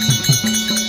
うん。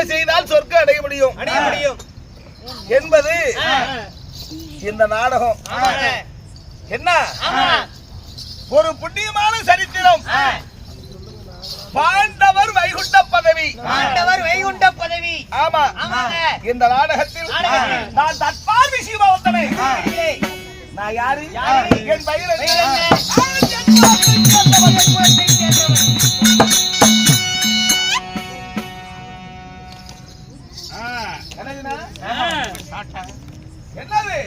புண்ணியங்களை செய்தால் சொர்க்கம் அடைய முடியும். அடைய முடியும். என்பது இந்த நாடகம். என்ன? ஒரு புண்ணியமான சரித்திரம். பாண்டவர் வைகுண்ட பதவி. ஆண்டவர் வைகுண்ட பதவி. ஆமா. இந்த நாடகத்தில். நான் தற்பார் விஷயமாவத்தனை இல்லை. நான் யாரு? யாரு? என் பயிர் என்னது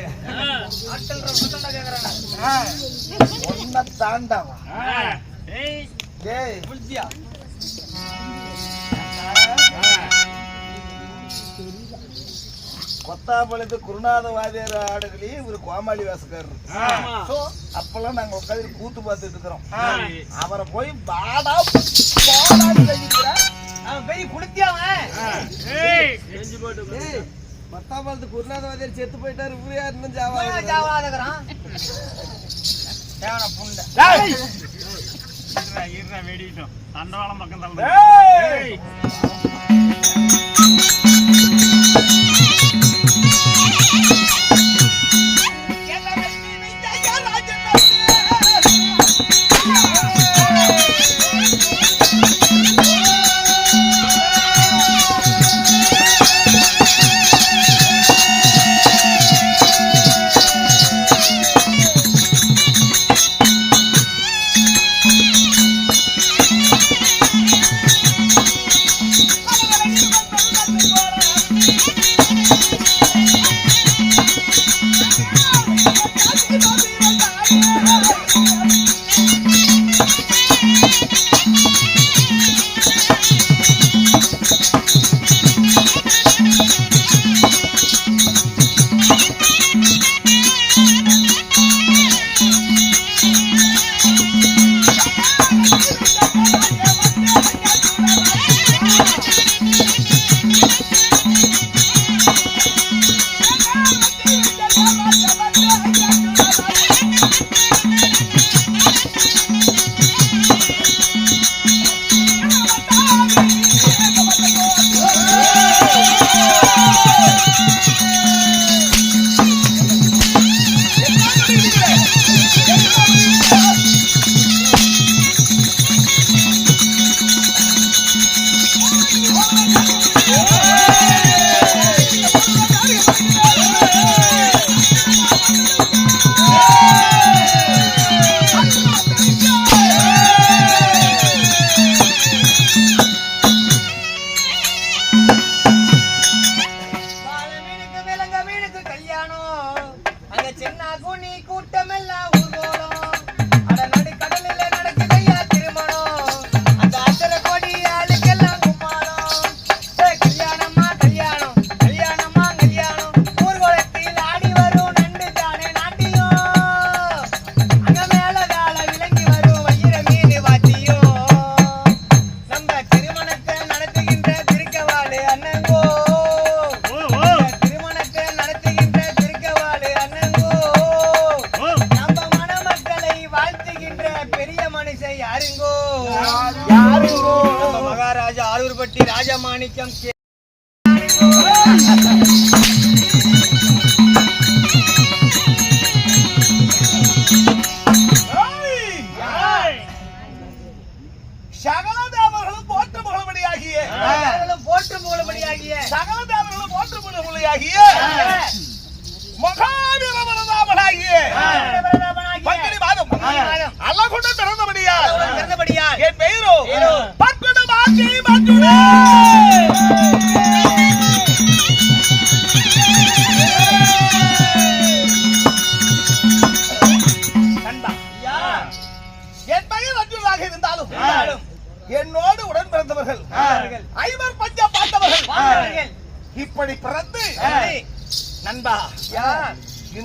ஆட்கள் ரொம்ப கேக்குறாங்க. தாண்டவா ஏய், டேய் புரிஞ்சியா? கொத்தாம்பலத்து குருநாத வாதியார் ஆடுகளே ஒரு கோமாளி வேசக்காரர் அப்பெல்லாம் நாங்க உட்காந்து கூத்து பார்த்துட்டு இருக்கிறோம். அவரை போய் பாடா போடான்னு அவன் பெரிய குளுத்தியாவன். பத்தாம்பலத்து குருநாத வாதியார் செத்து போயிட்டாரு. ஊரே இன்னும் இவன் ஜாவாதகரான். தேவன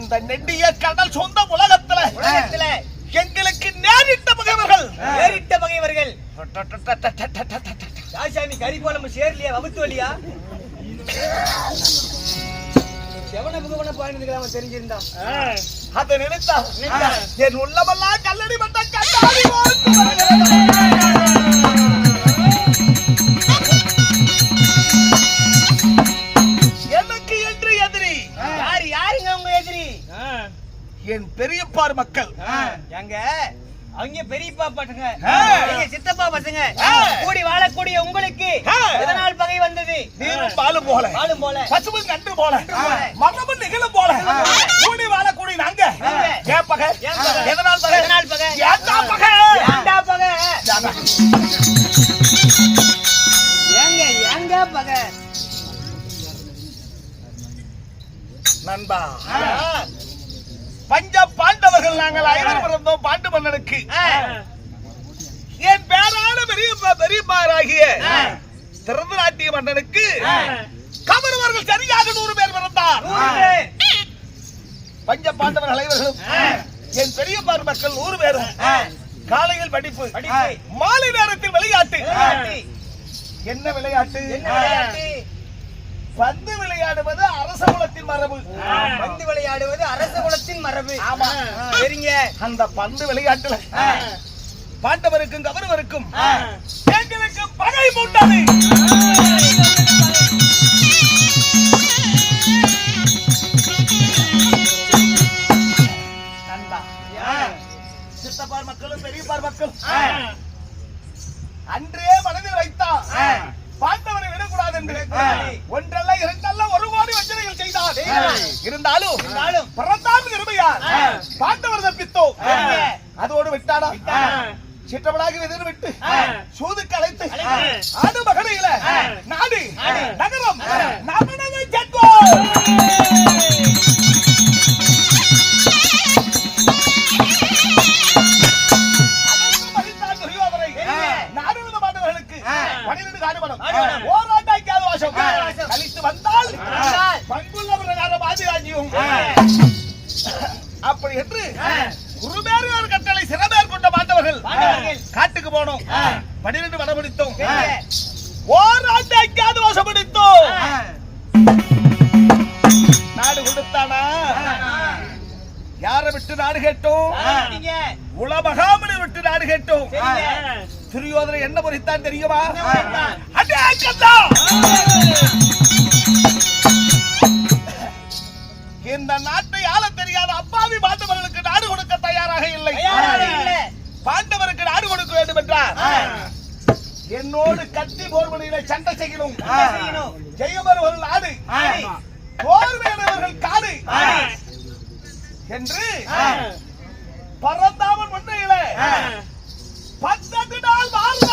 இந்த நெடிய கடல் சொந்த உலகத்துல உலகத்துல எங்களுக்கு நேரிட்ட பகைவர்கள் நேரிட்ட பகைவர்கள் ராசாமி கறி குழம்பு சேர்லியா வகுத்து வழியா செவன புகவன பாயிண்ட் தெரிஞ்சிருந்தா ஏய். அதை நினைத்தா. என் உள்ளமெல்லாம் பசங்க ஆ. நீங்க சித்தப்பா பசங்க. ஆ. கூடி வாழக்கூடிய உங்களுக்கு ஆ. எதனால் பகை வந்தது? நீரும் பாலும் போல. வாழும் போல. பசுவும் நன்று போல. போல. மரமும் நிகழும் போல. கூடி வாழக்கூடிய நாங்க. நாங்க. ஏன் பகை? ஏன் பகை? எதனால் பகை? எதனால் பகை? ஏன்டா பகை? ஏன்டா பகை? ஏங்க ஏங்க பகை? நண்பா. பஞ்ச பாண்டவர்கள் நாங்கள் ஐவர் பிறந்தோம் பாண்டு மன்னனுக்கு. என் பேரான பெரியப்பா பெரியப்பாராகிய ஆ. திருதராட்டிய மன்னனுக்கு ஆ. கவர்வர்கள் சரியாக நூறு பேர் பிறந்தார். பஞ்ச பாண்டவர்கள் ஐவர்களும் ஆ. என் பெரியப்பார் மக்கள் நூறு பேரும். காலையில் படிப்பு. மாலை நேரத்தில் விளையாட்டு. என்ன விளையாட்டு என்ன விளையாட்டு பந்து விளையாடுவது அரச குலத்தின் மரபு பந்து விளையாடுவது அரச குலத்தின் மரபு ஆமா. சரிங்க அந்த பந்து விளையாட்டுல. பாண்டவருக்கும் கௌரவருக்கும். எங்களுக்கு பகை நண்பா சித்தப்பார் மக்களும் பெரியப்பார் மக்களும் ஆ. அன்றே மனதில் வைத்தான். பாண்டவரை விடக்கூடாது என்று. ஒன்றல்ல இரண்டல்ல ஒரு கோடி வஞ்சனைகள் செய்தார். இருந்தாலும் பிறந்தாம் இருமையார். பாண்டவர் தப்பித்தோம். அதோடு விட்டாடா. சிற்றவளாகி எதிர் விட்டு அழைத்து அழைத்து. ஆடு மகனையில. நாடு. நகரம். நமனதை. பன்னிரண்டு காடுபடம். ஓராண்டாய்க்காத வாசம். கழித்து வந்தால் வந்தால். பங்குள்ள பிரகாரம் ஆதிராஜ்யம். ஆ. அப்படி என்று ஆ. குருமேறு ஒரு கட்டளை சிறமேற் கொண்ட பாண்டவர்கள் பாண்டவர்கள். காட்டுக்கு போனோம் ஆ. பன்னிரண்டு வடம் பிடித்தோம் வாசம் பிடித்தோம் ஆ. நாடு கொடுத்தானா. யாரை விட்டு நாடு கேட்டோம். உலமகாமனை விட்டு நாடு கேட்டோம். துரியோதனை என்ன பொறித்தான் தெரியுமா? அடே கந்தா! இந்த நாட்டை ஆள தெரியாத அப்பாவி பாண்டவர்களுக்கு நாடு கொடுக்க தயாராக இல்ல. பாண்டவருக்கு நாடு கொடுக்க வேண்டும் என்றார். என்னோடு கத்தி போர்வழியில சண்டை செய்யணும் செய்யணும்? ஜெயமருவர்கள் நாடு ஆடி. போர் வேணவர்கள் காடு. என்று. பரந்தாமன் முன்னையில. பத்தெட்டு நாள் வாழ்ந்த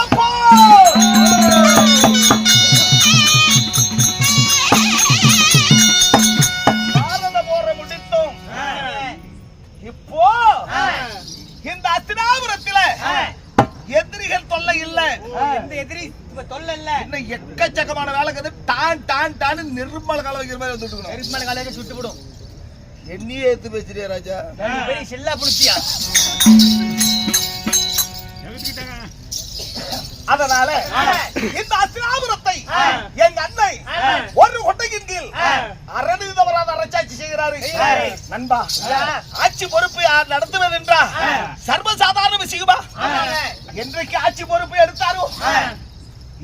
கால வைக்கிற மாதிரி வந்து விட்டுக்கணும் நெருப்பு மேல காலையில சுட்டு விடும் என்னையே எடுத்து பேசுறியா ராஜா பேரும் செல்லா புடிச்சியா. அதனால இந்த அஸ்திராபுரத்தை எங்க அன்னை ஒரு கொட்டையின் கீழ் அரணு தவறாத அரசாட்சி செய்கிறாரு. நண்பா ஆட்சி பொறுப்பு யார் நடத்துவது என்றா சர்வசாதாரண விஷயமா. என்றைக்கு ஆட்சி பொறுப்பு எடுத்தாரோ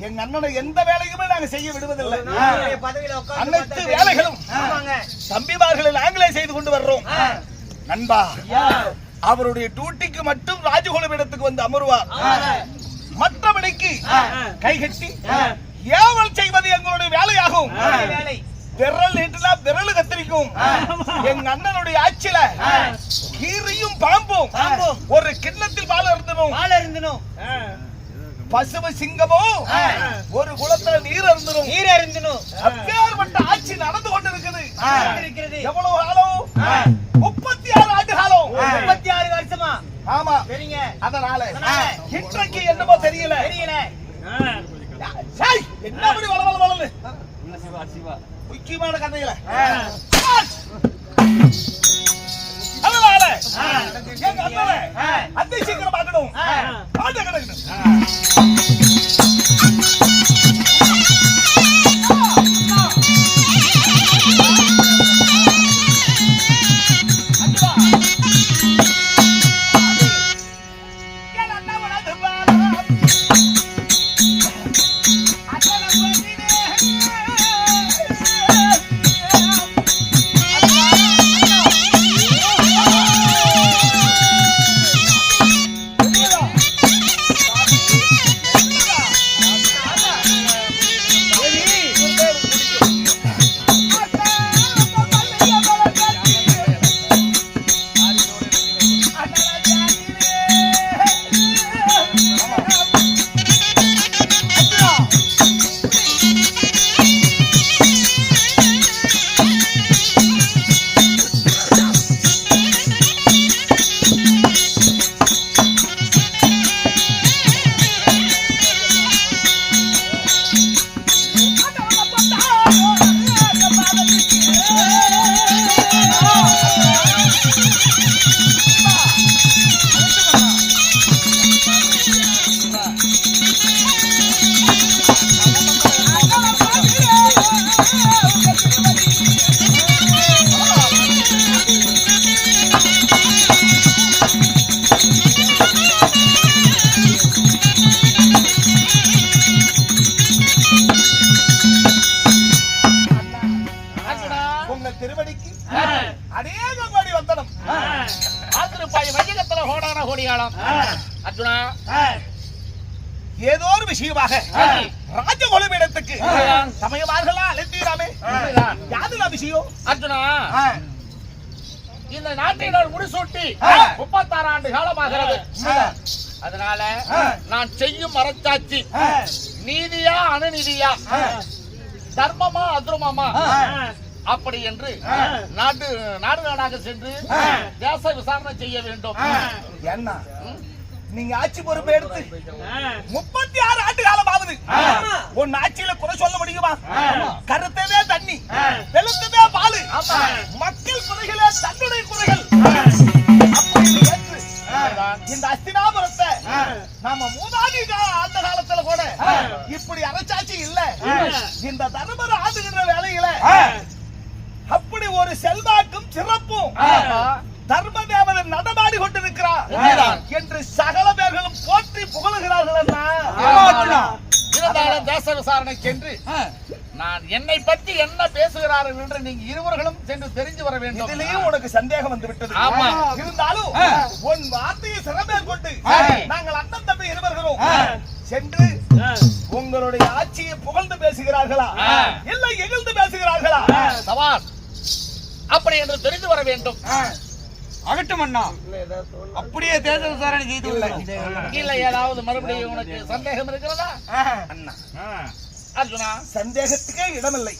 எங்க அண்ணனை எந்த வேலையுமே நாங்க செய்ய விடுவதில்லை. அனைத்து வேலைகளும் தம்பிமார்களை நாங்களே செய்து கொண்டு வர்றோம். நண்பா. அவருடைய டியூட்டிக்கு மட்டும் ராஜகுலம் இடத்துக்கு வந்து அமருவார். மற்றபடிக்கு. கைகட்டி. ஏவல் செய்வது எங்களுடைய வேலையாகும். விரல் நீட்டுனா விரல் கத்திரிக்கும். எங்க அண்ணனுடைய ஆட்சியில கீரியும் பாம்பும். பாம்பும். ஒரு கிண்ணத்தில் பால் இருந்தனும் வாழ இருந்தனும் பசும சிங்கமும் ஆ. ஒரு குளத்துல நீர் இருந்தனும் நீர் அருந்தனும். அப்பேற்பட்ட ஆட்சி நடந்து கொண்டிருக்குது. இருக்கிறது எவ்வளவு காலம்? முப்பத்தி ஆறு ஆண்டு காலம். முப்பத்தி ஆறு வருஷமா? ஆமா. சரிங்க. அதனால. இன்றைக்கு என்னமோ தெரியல. தெரியல. என்ன அப்படி வள வள வளன்னு? முக்கியமான அதனால எங்க அண்ணனை அத்தை சீக்கிரம் பார்க்கணும் ஆட்ட கிடக்கணும் உங்க அப்படி என்று நாடு நாடு நாடாக சென்று தேச விசாரணை செய்ய வேண்டும். என்ன நீங்க ஆட்சி பொறுப்பை எடுத்து முப்பத்தி ஆறு ஆண்டு காலம் ஆகுது உன் ஆட்சியில குறை சொல்ல முடியுமா? கருத்ததே தண்ணி வெளுத்ததே பாலு. மக்கள் குறைகளே தன்னுடைய குறைகள். இந்த அஸ்தினாபுரத்தை நாம மூதாதி ஆண்ட காலத்துல கூட இப்படி அரசாட்சி இல்ல. இந்த தர்மர் ஆண்டுகின்ற வேலையில அப்படி ஒரு செல்வாக்கும் சிறப்பும் தர்ம தேவன் நடமாடி கொண்டிருக்கிறார். என்று சகல பேர்களும் போற்றி புகழுகிறார்கள். இருந்தாலும் தேச விசாரணை சென்று நான் என்னை பற்றி என்ன பேசுகிறார்கள் என்று நீங்க இருவர்களும் சென்று தெரிஞ்சு வர வேண்டும். இதுலயும் உனக்கு சந்தேகம் வந்து விட்டது. ஆமா. இருந்தாலும் உன் வார்த்தையை சிறமேல் கொண்டு. நாங்கள் அண்ணன் தம்பி இருவர்களும் சென்று உங்களுடைய ஆட்சியை புகழ்ந்து பேசுகிறார்களா. இல்லை இகழ்ந்து பேசுகிறார்களா? சவால். அப்படி என்று தெரிந்து வர வேண்டும். அகட்டும் அண்ணா. அப்படியே தேச விசாரணை செய்து. இல்ல. ஏதாவது மறுபடியும் உனக்கு சந்தேகம் இருக்கிறதா? அண்ணா. அர்ஜுனா சந்தேகத்துக்கே இடமில்லை.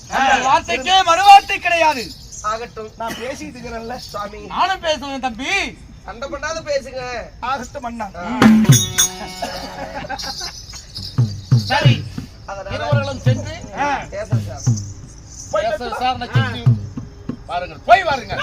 வார்த்தைக்கே மறுவார்த்தை கிடையாது. ஆகட்டும். நான் பேசிட்டு இருக்கிறேன்ல சுவாமி நானும் பேசுவேன் தம்பி. சண்டை பண்ணாத பேசுங்க. ஆகட்டும் அண்ணா. சரி. இருவர்களும் சென்று தேச விசாரணை செஞ்சு பாருங்கள் போய் வாருங்க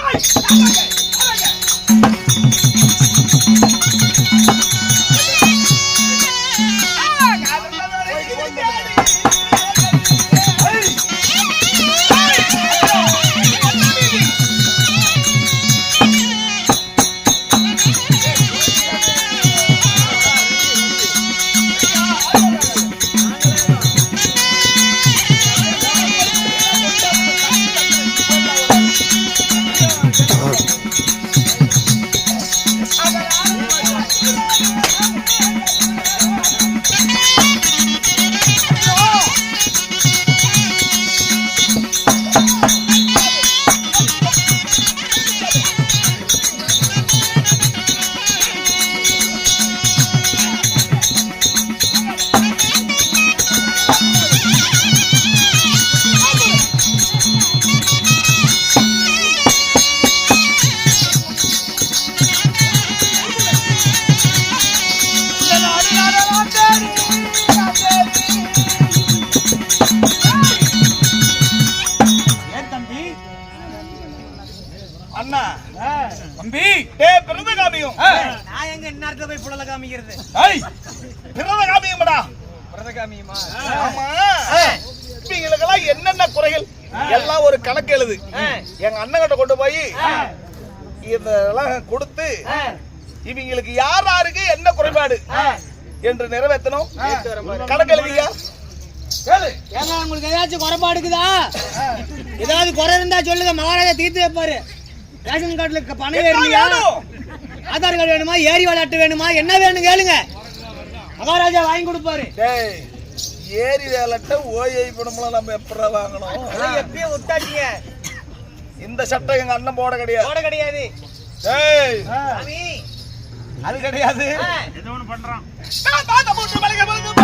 தம்பி. டே பிறந்த காமியும் நான் எங்க இந்நேரத்துல போய் புடல காமிக்கிறது? ஏய், பிறந்த காமியும்டா பிரதகாமியமா ஆமா இவங்களுக்கெல்லாம் என்னென்ன குறைகள்? எல்லாம் ஒரு கணக்கு எழுது. எங்க அண்ணன் கிட்ட கொண்டு போய் இதெல்லாம் கொடுத்து இவங்களுக்கு யார் யாருக்கு என்ன குறைபாடு? என்று நிறைவேற்றணும். கணக்கு எழுதியா? உங்களுக்கு ஏதாச்சும் குறைபாடு இருக்குதா? ஏதாவது குறை இருந்தா சொல்லுங்க. மகாராஜா தீர்த்து வைப்பாரு. ரேஷன் கார்டுல பணம் என்ன ஏறலையா? ஆதார் கார்டு வேணுமா? ஏரி விளையாட்டு வேணுமா? என்ன வேணும் கேளுங்க. மகாராஜா வாங்கி கொடுப்பாரு. டேய் ஏரி வேலட்ட ஓயை பணம்லாம் நம்ம எப்படா வாங்கணும்? எப்பயும் விட்டாச்சிங்க இந்த சட்டை எங்க அண்ணன் போட கிடையாது. போட கிடையாது. டேய். சாமி. அது கிடையாது. ஆ. நான் பார்த்த மூன்று மலைகள் வந்து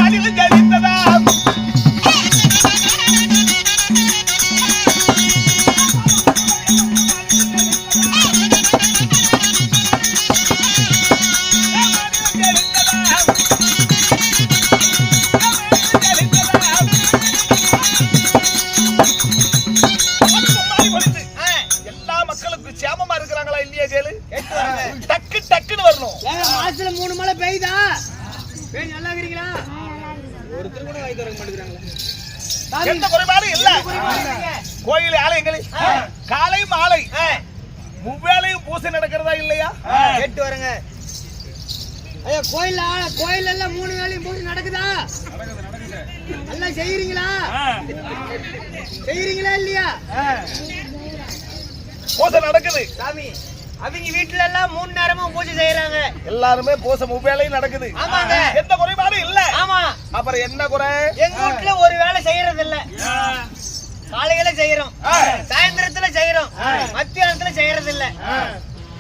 எல்லாருமே பூசை முவ்வேளையும் நடக்குது. எந்த குறைபாடும் இல்ல. ஆமா. அப்புறம் என்ன குறை? எங்க வீட்டுல ஒரு வேலை செய்யறது இல்ல காலையில செய்யறோம். சாயந்தரத்துல செய்யறோம். மத்தியானத்துல செய்யறது இல்ல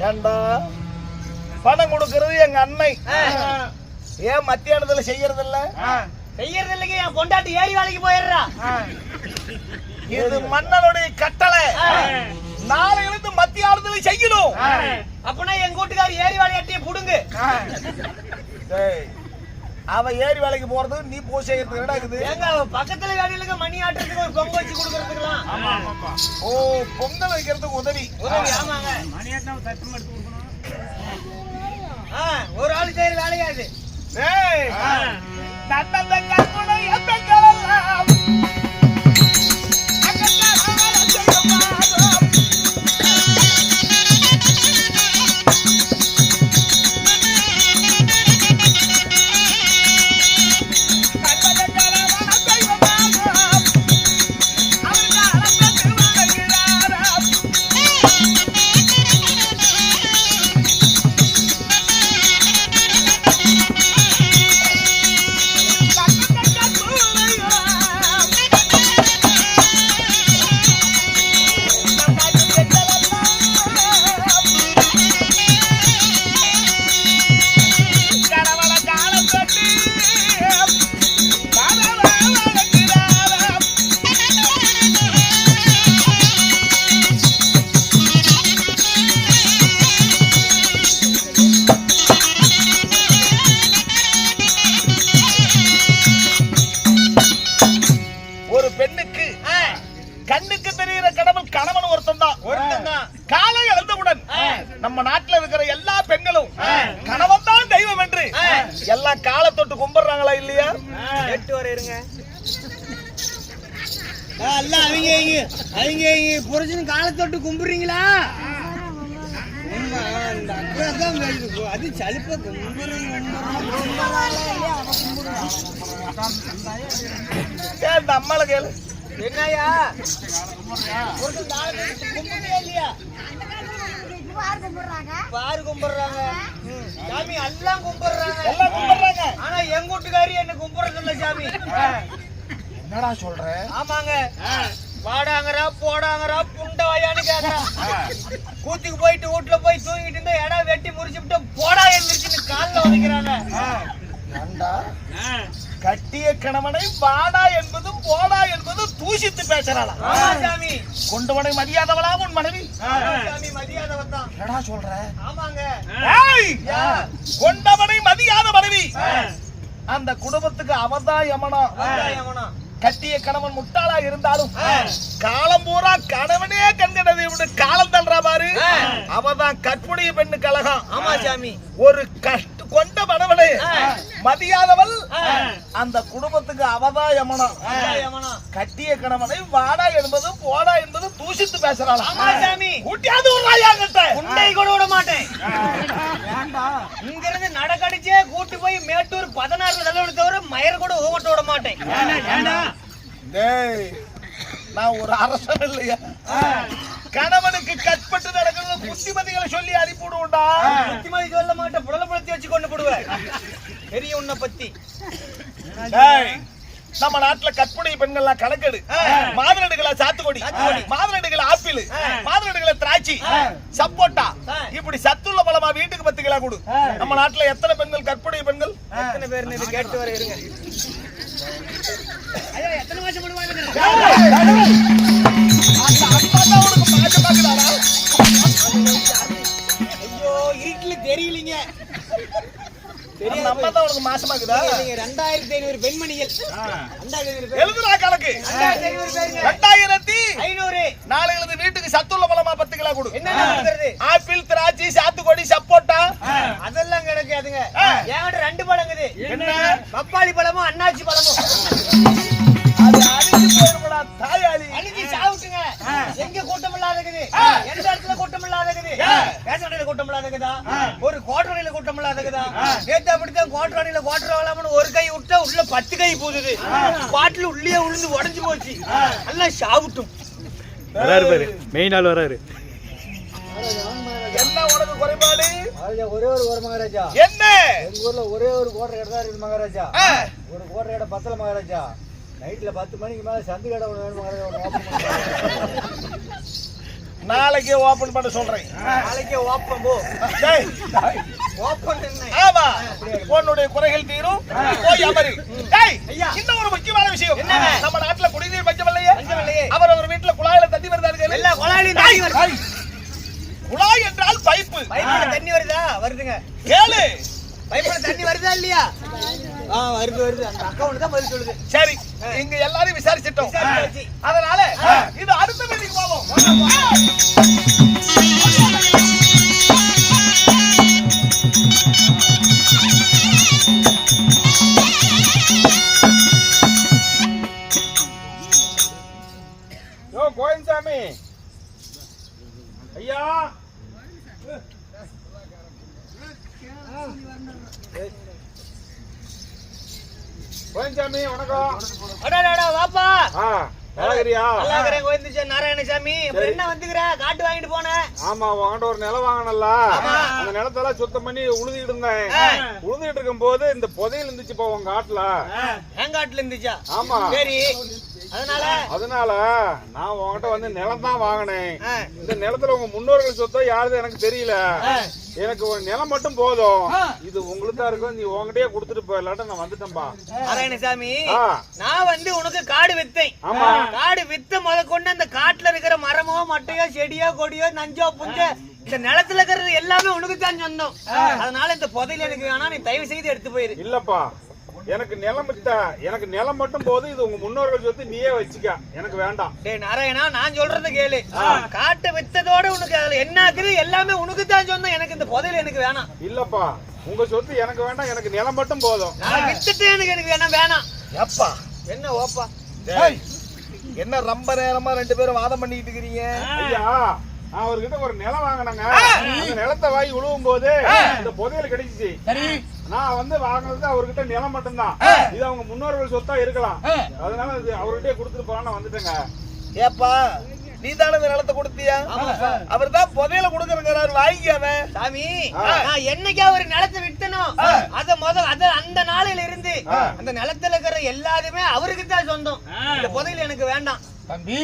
ஏண்டா? பணம் கொடுக்கறது எங்க அன்னை. ஏன் மத்தியானத்துல செய்யறது இல்ல செய்யறது இல்லைங்க என் பொண்டாட்டி ஏரி வேலைக்கு போயிடுறா. இது மன்னனுடைய கட்டளை. நாளையிலிருந்து மத்தியானத்துல செய்யணும். அப்பனா எங்க வீட்டுக்காரர் ஏரி வேலையாட்டிய புடுங்க. டேய், அவ ஏரி வேலைக்கு போறது நீ பூ செய்யறதுக்கு என்ன இருக்குது? ஏங்க பக்கத்துல வேலையில மணி ஆட்டுறதுக்கு ஒரு பொங்க வச்சு கொடுக்கறதுக்குலாம் ஓ பொங்கல் வைக்கிறதுக்கு உதவி. உதவி ஆமாங்க. ஆ, ஒரு ஆள் செய்யற வேலையா இது டேய், நன்னந்த கற்பனை எண்ணங்களெல்லாம் அகற்றாமல் நம்ம நாட்டுல இருக்கிற எல்லா பெண்களும் கணவன் தான் தெய்வம் என்று எல்லாம் காலை தொட்டு கும்பிடுறாங்களா இல்லையா? எட்டு வரை இருங்க. அல்ல அவங்க அவங்க புரிச்சுன்னு காலை தொட்டு கும்பிடுறீங்களா. அது சலிப்ப கும்பிடுறோம், ஏன் இந்த அம்மால பாரு கும்பிடுறாங்க. ம். சாமி எல்லாம் கும்பிடுறாங்க. எல்லாம் கும்பிடுறாங்க. ஆனா எங்க வீட்டுக்காரி என்ன கும்பிடுறது இல்ல சாமி? என்னடா சொல்ற? ஆமாங்க. வாடாங்கறா போடாங்கறா புண்டவாயான்னு கேக்குறா கூத்துக்கு போயிட்டு வீட்டுல போய் தூங்கிட்டு இருந்தா இடம் வெட்டி முறிச்சுட்டு போடா எழுந்திருச்சுன்னு கால்ல உதைக்கிறாங்க. ஏண்டா? கட்டிய கணவனை வாடா என்பதும் போடா என்பதும் தூசித்து பேசுறாளா? சாமி. கொண்டவனை மதியாதவளா உன் மனைவி? ஆமா சாமி மதியாதவன் தான். என்னடா சொல்ற? ஆமாங்க. ஏய்! கொண்டவனை மதியாத மனைவி. அந்த குடும்பத்துக்கு அவதான் யமனா. கட்டிய கணவன் முட்டாளா இருந்தாலும் காலம் பூரா கணவனே கண்கடவை விட்டு காலம் தள்ளுறா பாரு. அவதான் கற்புடைய பெண்ணு கழகம் ஆமா சாமி. ஒரு கஷ்ட கொண்ட மனவனே. மதியாதவள். அந்த குடும்பத்துக்கு அவதான் யமனா. வெங்காயமனா. கட்டிய கணவனை வாடா என்பதும் போடா என்பதும் தூசித்து பேசுறாளா ஆமா சாமி. கூட்டியாவது ஒரு ராயாங்கிட்ட உண்டை கூட விட மாட்டேன். இங்க இருந்து நடக்கடிச்சே கூட்டு போய் மேட்டூர் பதினாறு தலைவனை தவிர மயர் கூட ஊமட்ட விட மாட்டேன். டேய் நான் ஒரு அரசன் இல்லையா? கணவனுக்கு கட்பட்டு நடக்கிறது புத்திமதிகளை சொல்லி அனுப்பிவிடுவோம்டா. புத்திமதி சொல்ல மாட்டேன் புடல புலத்தி வச்சு கொண்டு போடுவேன். பெரிய உன்னை பத்தி. டேய், நம்ம நாட்டுல கற்புடைய பெண்கள்லாம் கணக்கெடு. மாதுளடுகள சாத்துக்கொடி. மாதுளடுகள ஆப்பிள். மாதுளடுகள திராட்சை. சப்போட்டா. இப்படி சத்துள்ள பழமா வீட்டுக்கு பத்து கிலோ கொடு. நம்ம நாட்டுல எத்தனை பெண்கள் கற்புடைய பெண்கள்? எத்தனை பேர் இது கேட்டு வர இருங்க. எத்தனை மாசம் தெரியலீங்க அந்த அம்மா தான் உனக்கு மாசமாக்குதா ரெண்டாயிரத்தி ஐநூறு பெண்மணிகள் ரெண்டாயிரத்தி எழுதுறா கணக்கு ரெண்டாயிரத்தி ஐநூறு நாலு எழுது வீட்டுக்கு சத்துள்ள பழமா பத்து கிலோ கொடு ஆப்பிள் திராட்சை சாத்துக்கொடி சப்போட்டா அதெல்லாம் கிடைக்காதுங்க ஆ. என்கிட்ட ரெண்டு பழங்குது என்ன பப்பாளி பழமும் அண்ணாச்சி பழமும் அது தாயாளி? அழுகி சாவுட்டுங்க எங்க கூட்டம் இல்லாதகுது எந்த இடத்துல கூட்டம் இல்லாதகுது பேசடையில கூட்டம் ஒரு கோட்டரையில கூட்டம் இல்லாதகுதா நேத்து அப்படித்தான் கோட்டரையில கோட்டரை வரலாம்னு ஒரு கை விட்டா உள்ள பத்து கை போகுது. பாட்டில் உள்ளே விழுந்து உடைஞ்சு போச்சு. எல்லாம் சாவுட்டும். வராரு பாரு. மெயின் ஆள் வராரு. என்ன உனக்கு குறைபாடு? ஒரே ஒரு ஒரு மகாராஜா. என்ன? எங்க ஊர்ல ஒரே ஒரு கோட்டரை இடம் தான் இருக்குது மகாராஜா. ஒரு கோட்டரை இடம் பத்தல மகாராஜா. நைட்ல பத்து மணிக்கு மேல சந்து கடை ஒன்று வேணும்? ஓப்பன் நாளைக்கே ஓபன் பண்ண சொல்றேன். நாளைக்கே ஓப்பன் போ. ஓப்பன் ஆமா. உன்னுடைய குறைகள் தீரும் போய் அமரு. இன்னும் ஒரு முக்கியமான விஷயம்? நம்ம நாட்டுல குடிநீர் பஞ்சம் இல்லையே பஞ்சம் இல்லையே. அவர் அவர் வீட்டுல குழாயில தண்ணி வருதாரு எல்லா குழாயிலையும் தண்ணி வருது. குழாய் என்றால் பைப்பு. பைப்புல தண்ணி வருதா? வருதுங்க. கேளு. பைப்புல தண்ணி வருதா இல்லையா? வருது வருது. அந்த அக்கௌண்ட் தான் பதில் சொல்லுது. சரி இங்க எல்லாரையும் விசாரிச்சிட்டோம். அதனால இது அடுத்த மீட்டிங் போவோம். நலகிரியா நல்லா இருக்கிறேன் கோவிந்தசாமி நாராயணசாமி அப்புறம் என்ன வந்துக்கிற? காட்டு வாங்கிட்டு போனேன் ஆமா உங்ககிட்ட ஒரு நிலம் வாங்கினல அந்த நிலத்தெல்லாம் சுத்தம் பண்ணி உழுதிட்டு இருந்தேன். உழுதிட்டு இருக்கும் போது இந்த புதையல் இருந்துச்சு போ உங்க காட்டுல. தேங்காட்டுல இருந்துச்சா? ஆமா. சரி. அதனால அதனால நான் உங்ககிட்ட வந்து நிலம் தான் வாங்கினேன். இந்த நிலத்துல உங்க முன்னோர்கள் சொத்தோ யாருது எனக்கு தெரியல. எனக்கு ஒரு நிலம் மட்டும் போதும். இது உங்களுக்கு தான் இருக்கும் நீ உங்ககிட்டயே கொடுத்துட்டு போயிடலாட்ட நான் வந்துட்டேன்பா. நாராயணசாமி. நான் வந்து உனக்கு காடு வித்தேன். ஆமா. காடு வித்து முத கொண்டு அந்த காட்டுல இருக்கிற மரமோ மட்டையோ செடியோ கொடியோ நஞ்சோ புஞ்சோ இந்த நிலத்துல இருக்கிறது எல்லாமே உனக்கு தான் சொந்தம் அதனால இந்த புதையில எனக்கு வேணா நீ தயவு செய்து எடுத்து போயிரு. இல்லப்பா. எனக்கு நிலம் வித்தா எனக்கு நிலம் மட்டும் போதும் இது உங்க முன்னோர்கள் சொத்து நீயே வச்சுக்க. எனக்கு வேண்டாம். டேய் நாராயணா நான் சொல்றது கேளு. காட்டு வித்ததோட உனக்கு அதுல என்ன இருக்குது எல்லாமே உனக்கு தான் சொந்தம். எனக்கு இந்த புதையல் எனக்கு வேணாம். இல்லப்பா உங்க சொத்து எனக்கு வேண்டாம் எனக்கு நிலம் மட்டும் போதும். நான் வித்துட்டு எனக்கு எனக்கு வேணாம் வேணாம். எப்பா? என்ன ஓப்பா? டேய், என்ன ரொம்ப நேரமா ரெண்டு பேரும் வாதம் பண்ணிட்டு இருக்கிறீங்க? ஐயா நான் அவர்கிட்ட ஒரு நிலம் வாங்கினேங்க. நிலத்தை வாங்கி உழுவும் போது இந்த புதையல் கிடைச்சிச்சு. சரி. நான் வந்து வாங்கினது அவர்கிட்ட நிலம் மட்டும்தான். இது அவங்க முன்னோர்கள் சொத்தா இருக்கலாம். அதனால இது அவர்கிட்டயே கொடுத்துட்டு போலான்னு வந்துட்டேங்க. ஏப்பா நீ தானே இந்த நிலத்தை கொடுத்தியா? அவர் தான் புதையல கொடுக்கறங்கிறாரு வாங்கிக்காம சாமி நான் என்னைக்கா ஒரு நிலத்தை வித்தனோ அத முத அத அந்த நாளையில இருந்து அந்த நிலத்துல இருக்கிற எல்லாருமே அவருக்கு தான் சொந்தம். இந்த புதையல் எனக்கு வேண்டாம். தம்பி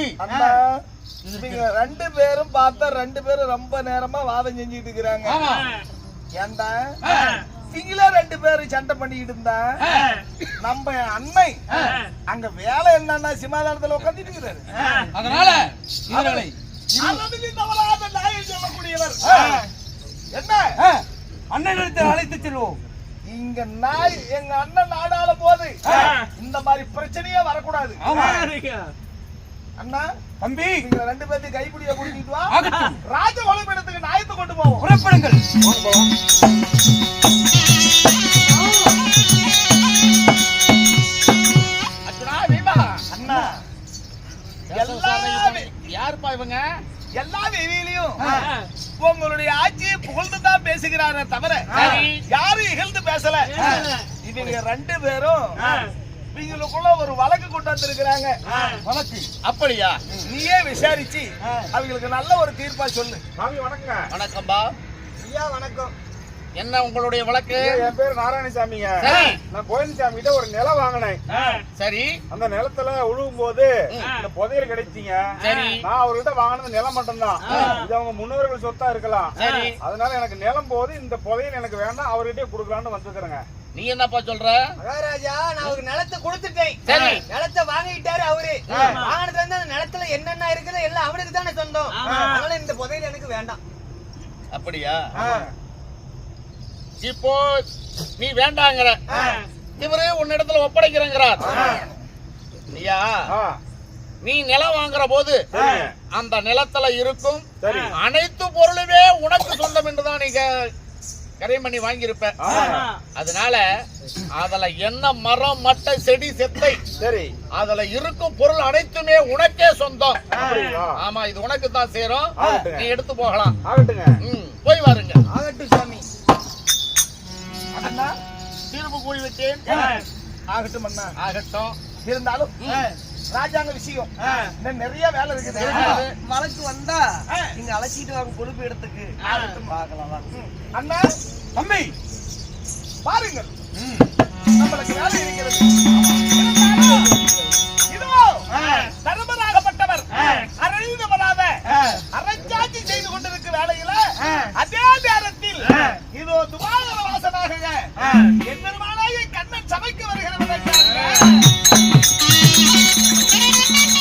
நீங்க ரெண்டு பேரும் பார்த்தா ரெண்டு பேரும் ரொம்ப நேரமா வாதம் செஞ்சுட்டு இருக்கிறாங்க. ஏன்டா? நீங்களே ரெண்டு பேரும் சண்டை பண்ணிட்டு இருந்தா? நம்ம அன்னை அங்க வேலை என்னன்னா சிமாதானத்துல உட்காந்துட்டு இருக்கிறாரு. அதனால தவறாத நியாயம் சொல்லக்கூடியவர். என்ன? அண்ணனிடத்தில் அழைத்து செல்வோம். இங்க நாய் எங்க அண்ணன் நாடாள போது இந்த மாதிரி பிரச்சனையே வரக்கூடாது. அண்ணா தம்பி. நீங்க ரெண்டு பேர்த்தையும் கைப்பிடிய கூட்டிட்டு வா. ராஜ வளமிடத்துக்கு நாயத்தை கொண்டு போவோம். புறப்படுங்கள். யாருப்பா இவங்க? எல்லா வெளியிலையும் உங்களுடைய ஆட்சியை புகழ்ந்து தான் பேசுகிறாரே தவிர. யாரும் இகழ்ந்து பேசல. இவங்க ரெண்டு பேரும் இவங்களுக்குள்ள ஒரு வழக்கு கொண்டு வந்திருக்கிறாங்க. வழக்கு. அப்படியா? நீயே விசாரிச்சு அவங்களுக்கு நல்ல ஒரு தீர்ப்பா சொல்லு. சாமி வணக்கங்க. வணக்கம்பா ஐயா வணக்கம். என்ன உங்களுடைய வழக்கு? என் பேரு நாராயணசாமிங்க. நான் கோயில்சாமி கிட்ட ஒரு நிலம் வாங்கினேன். சரி. அந்த நிலத்துல உழுவும் போது இந்த புதையல் கிடைச்சிங்க. சரி. நான் அவர்கிட்ட வாங்கினது நிலம் மட்டும்தான். இது அவங்க முன்னோர்கள் சொத்தா இருக்கலாம். சரி. அதனால எனக்கு நிலம் போது இந்த புதையல் எனக்கு வேண்டாம் அவர்கிட்டயே கொடுக்கலான்னு வந்துருக்கிறேங்க. நீ என்னப்பா சொல்ற? மகாராஜா நான் ஒரு நிலத்தை கொடுத்துட்டேன். சரி. நிலத்தை வாங்கிட்டாரு அவரு. வாங்கினதுல இருந்து அந்த நிலத்துல என்னென்ன இருக்குதோ எல்லாம் அவனுக்கு தானே சொந்தம். அதனால இந்த புதையல் எனக்கு வேண்டாம். அப்படியா? இப்போ நீ வேண்டாங்கிற. இவரே உன்னிடத்துல ஒப்படைக்கிறேங்கிறார். நீயா? ஆ, நீ நிலம் வாங்குற போது. அந்த நிலத்துல இருக்கும் சரி. அனைத்து பொருளுமே உனக்கு சொந்தம் என்றுதான் நீங்க கரையம் பண்ணி வாங்கியிருப்ப. அதனால அதுல என்ன மரம் மட்டை செடி செத்தை சரி. அதுல இருக்கும் பொருள் அனைத்துமே உனக்கே சொந்தம்? ஆமா இது உனக்கு தான் சேரும். நீ எடுத்து போகலாம். போய் வாருங்க. ஆகட்டும் சாமி அண்ணா தீர்ப்பு கூறிவிட்டேன். ஆகட்டும் அண்ணா. ஆகட்டும். இருந்தாலும் ராஜாங்க விஷயம். நிறைய வேலை இருக்குது. மலைக்கு வந்தா நீங்க அழைச்சிட்டு வாங்க பொறுப்பு இடத்துக்கு பார்க்கலாம் அண்ணா தம்பி. பாருங்கள். நம்மளுக்கு வேலை இருக்கிறது. இதோ தர்மராகப்பட்டவர். அரைந்தவராக அரைஞ்சாட்சி செய்து கொண்டிருக்க வேலையில அதே என்